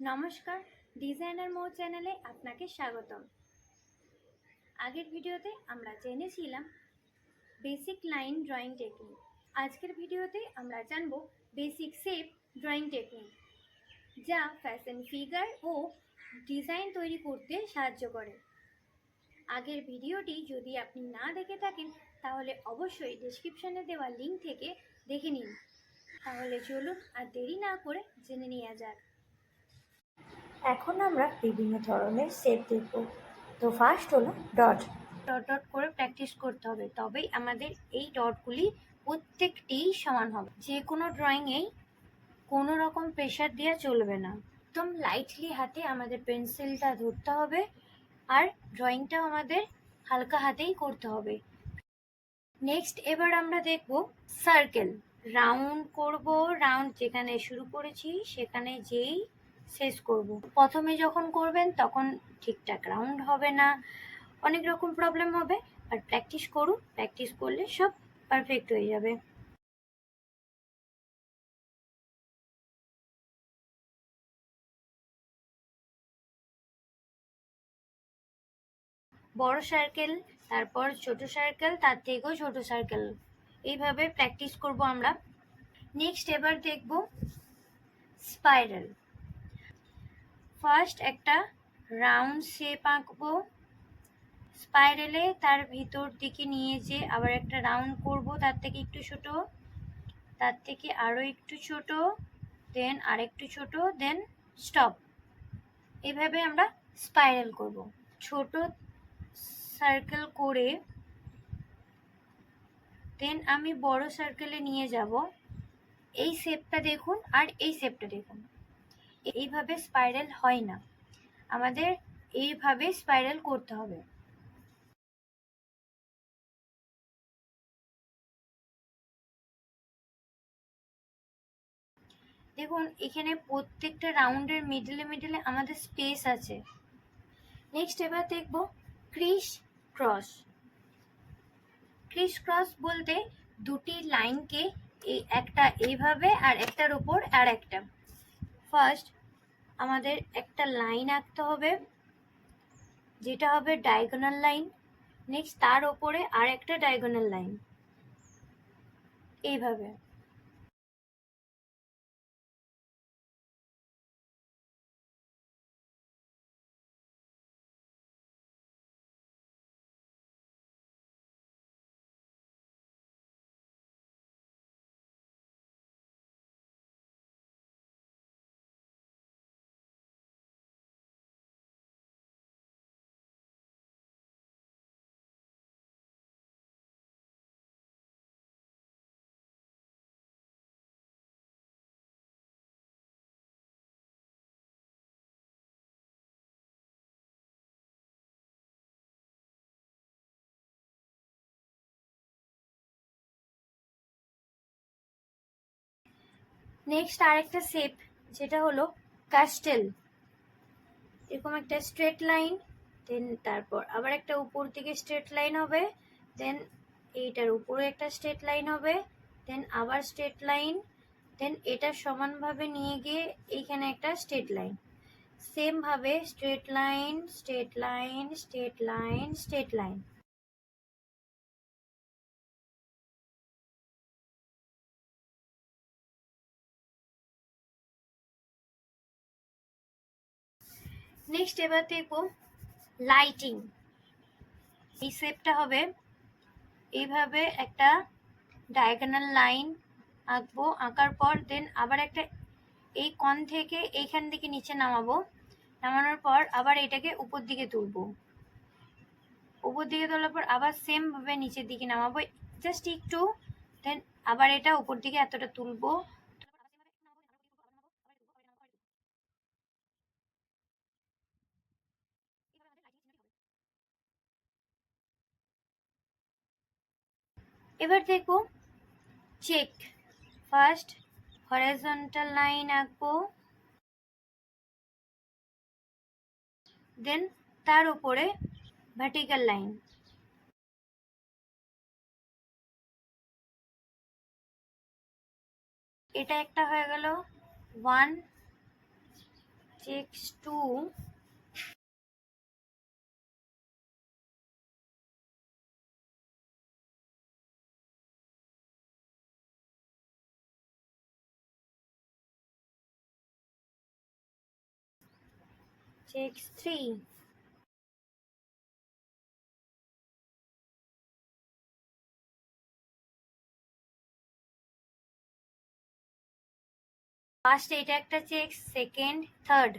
নমস্কার ডিজাইনার মো চ্যানেলে আপনাকে স্বাগতম। আগের ভিডিওতে আমরা জেনেছিলাম বেসিক লাইন ড্রয়িং টেকনিক আজকের ভিডিওতে আমরা জানব বেসিক শেপ ড্রয়িং টেকনিক যা ফ্যাশন ফিগার ও ডিজাইন তৈরি করতে সাহায্য করে। আগের ভিডিওটি যদি আপনি না দেখে থাকেন, তাহলে অবশ্যই ডেসক্রিপশনে দেওয়া লিঙ্ক থেকে দেখে নিন। তাহলে চলুন আর দেরি না করে জেনে নেওয়া যাক। এখন আমরা বিভিন্ন ধরনের শেপ দেখব। তো ফার্স্ট হলো ডট ডট ডট করে প্র্যাকটিস করতে হবে। তবেই আমাদের এই ডটগুলি প্রত্যেকটিই সমান হবে। যে কোনো ড্রয়িংয়েই কোনো রকম প্রেশার দেওয়া চলবে না। একদম লাইটলি হাতে আমাদের পেন্সিলটা ধরতে হবে আর ড্রয়িংটাও আমাদের হালকা হাতেই করতে হবে। নেক্সট এবার আমরা দেখব সার্কেল রাউন্ড করব। রাউন্ড যেখানে শুরু করেছি, সেখানে যেই শেষ করব। প্রথমে যখন করবেন তখন ঠিকঠাক রাউন্ড হবে না। অনেক রকম প্রবলেম হবে আর প্র্যাকটিস করুন। প্র্যাকটিস করলে সব পারফেক্ট হয়ে যাবে। বড় সার্কেল তারপর ছোট সার্কেল তার থেকেও ছোট সার্কেল এইভাবে প্র্যাকটিস করব আমরা। নেক্সট এবার দেখব স্পাইরাল ফার্স্ট একটা রাউন্ড শেপ আঁকবো। স্পাইরালে তার ভিতর দিকে নিয়ে যে আবার একটা রাউন্ড করব, তার থেকে একটু ছোট, তার থেকে আরও একটু ছোট দেন আরেকটু ছোট দেন স্টপ এভাবে আমরা স্পাইরাল করব। ছোট সার্কেল করে দেন আমি বড় সার্কেলে নিয়ে যাব। এই শেপটা দেখুন আর এই শেপটা দেখুন। এইভাবে স্পাইরাল হয় না। আমাদের এইভাবে স্পাইরাল করতে হবে। দেখুন, এখানে প্রত্যেকটা রাউন্ডের মিডলে মিডলে আমাদের স্পেস আছে। নেক্সট এবার দেখব ক্রিস ক্রস ক্রিস ক্রস বলতে দুটি লাইনকে এই একটা এইভাবে আর একটার উপর আর একটা। ফার্স্ট আমাদের একটা লাইন আঁকতে হবে, যেটা হবে ডায়াগোনাল লাইন নেক্সট তার ওপরে আর একটা ডায়াগোনাল লাইন এইভাবে। নেক্সট আরেকটা শেপ যেটা হলো কাস্টেল এরকম একটা স্ট্রেট লাইন দেন তারপর আবার একটা উপর থেকে স্ট্রেট লাইন হবে দেন এইটার উপরে একটা স্ট্রেট লাইন হবে দেন আবার স্ট্রেট লাইন দেন এটা সমানভাবে নিয়ে গিয়ে এইখানে একটা স্ট্রেট লাইন সেম ভাবে straight line straight line straight line straight line next এবার দেখব লাইটিং এই শেপটা হবে, এইভাবে একটা ডায়াগোনাল লাইন আঁকবো, আঁকার পর দেন আবার একটা এই কন থেকে এইখান থেকে নিচে নামাবো, নামানোর পর আবার এটাকে উপর দিকে তুলবো। উপর দিকে তোলার পর আবার সেমভাবে নিচের দিকে নামাবো জাস্ট একটু দেন আবার এটা উপর দিকে এতটা তুলবো এবার দেখব চেক ফার্স্ট হরাইজন্টাল লাইন আঁকবো। দেন তার উপরে ভার্টিক্যাল লাইন এটা একটা হয়ে গেল। One checks two checks three first এটা একটা check second third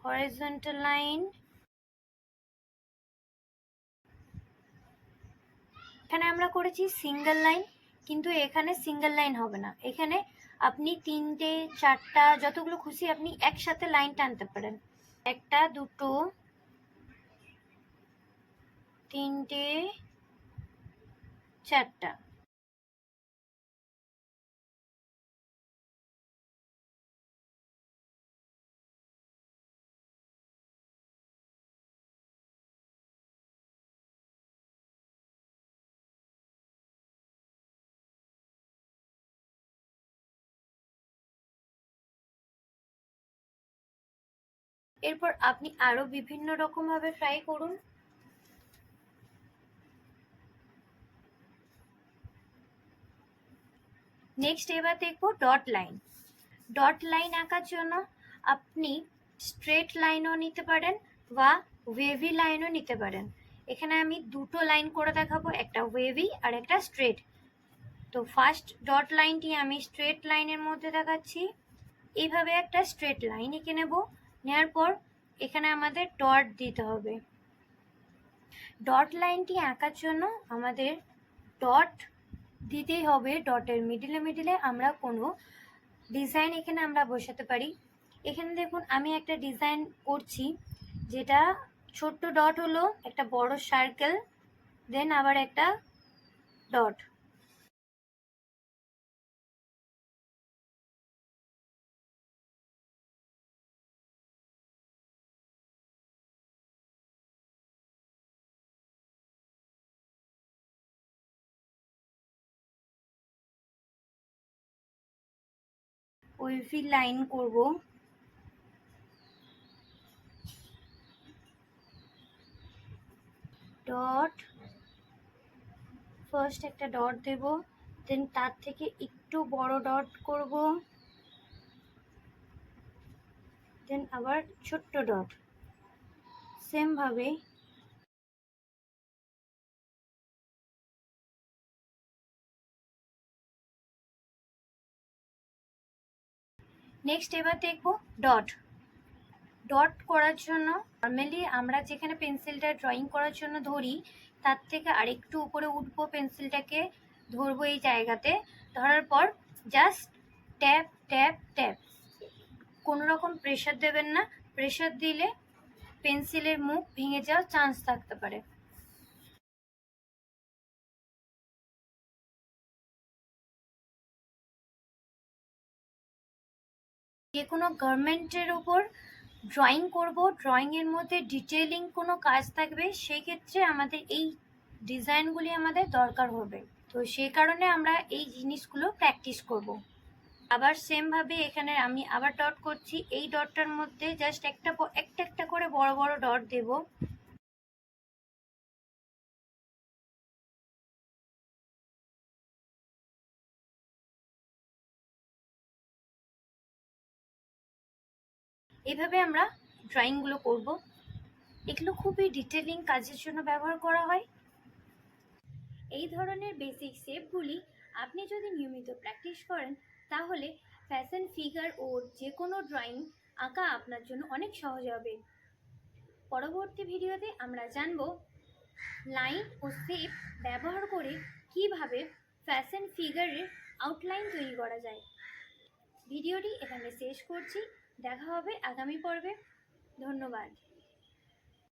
horizontal line এখানে আমরা করেছি সিঙ্গেল লাইন কিন্তু এখানে সিঙ্গেল লাইন হবে না। এখানে আপনি তিনটে, চারটা, যতগুলো খুশি আপনি একসাথে লাইন টানতে পারেন। একটা, দুটো, তিনটে, চারটা। এরপর আপনি আরও বিভিন্ন রকম ভাবে ফ্রাই করুন। নেক্সট এবার দেখব ডট লাইন ডট লাইন আঁকার জন্য আপনি স্ট্রেট লাইনও নিতে পারেন বা ওয়েভি লাইনও নিতে পারেন। এখানে আমি দুটো লাইন করে দেখাবো, একটা ওয়েভি আর একটা স্ট্রেট তো ফার্স্ট ডট লাইনটি আমি স্ট্রেট লাইনের মধ্যে দেখাচ্ছি। এইভাবে একটা স্ট্রেট লাইন এঁকে নেব। নেওয়ার পর এখানে আমাদের ডট দিতে হবে। ডট লাইনটি আঁকার জন্য আমাদের ডট দিতেই হবে। ডটের মিডিলে মিডিলে আমরা কোনো ডিজাইন এখানে আমরা বসাতে পারি। এখানে দেখুন, আমি একটা ডিজাইন করছি, যেটা ছোট্ট ডট হলো একটা বড় সার্কেল দেন আবার একটা ডট উইফি লাইন করব। ডট ফার্স্ট একটা ডট দেব দেন তার থেকে একটু বড় ডট করব। দেন আবার ছোট্ট ডট। সেম নেক্সট এবার দেখব ডট ডট করার জন্য নর্মালি আমরা যেখানে পেন্সিলটা ড্রয়িং করার জন্য ধরি, তার থেকে আরেকটু উপরে উঠবো পেন্সিলটাকে ধরবো এই জায়গাতে। ধরার পর জাস্ট ট্যাপ ট্যাপ ট্যাপ কোনো রকম প্রেশার দেবেন না। প্রেশার দিলে পেন্সিলের মুখ ভেঙে যাওয়ার চান্স থাকতে পারে। যে কোনো গার্মেন্টের ওপর ড্রয়িং করব ড্রয়িংয়ের মধ্যে ডিটেলিং কোনো কাজ থাকবে, সেই ক্ষেত্রে আমাদের এই ডিজাইনগুলি আমাদের দরকার হবে। তো সেই কারণে আমরা এই জিনিসগুলো প্র্যাকটিস করব। আবার সেমভাবে এখানে আমি আবার ডট করছি। এই ডটটার মধ্যে জাস্ট একটা একটা একটা করে বড় বড় ডট দেব। এইভাবে আমরা ড্রয়িংগুলো করব। এগুলো খুবই ডিটেলিং কাজের জন্য ব্যবহার করা হয়। এই ধরনের বেসিক শেপগুলি আপনি যদি নিয়মিত প্র্যাকটিস করেন, তাহলে ফ্যাশন ফিগার ও যে কোনো ড্রয়িং আঁকা আপনার জন্য অনেক সহজ হবে। পরবর্তী ভিডিওতে আমরা জানব লাইন ও শেপ ব্যবহার করে কীভাবে ফ্যাশন ফিগারের আউটলাইন তৈরি করা যায়। ভিডিওটি এখানে শেষ করছি। দেখা হবে আগামী পর্বে। ধন্যবাদ।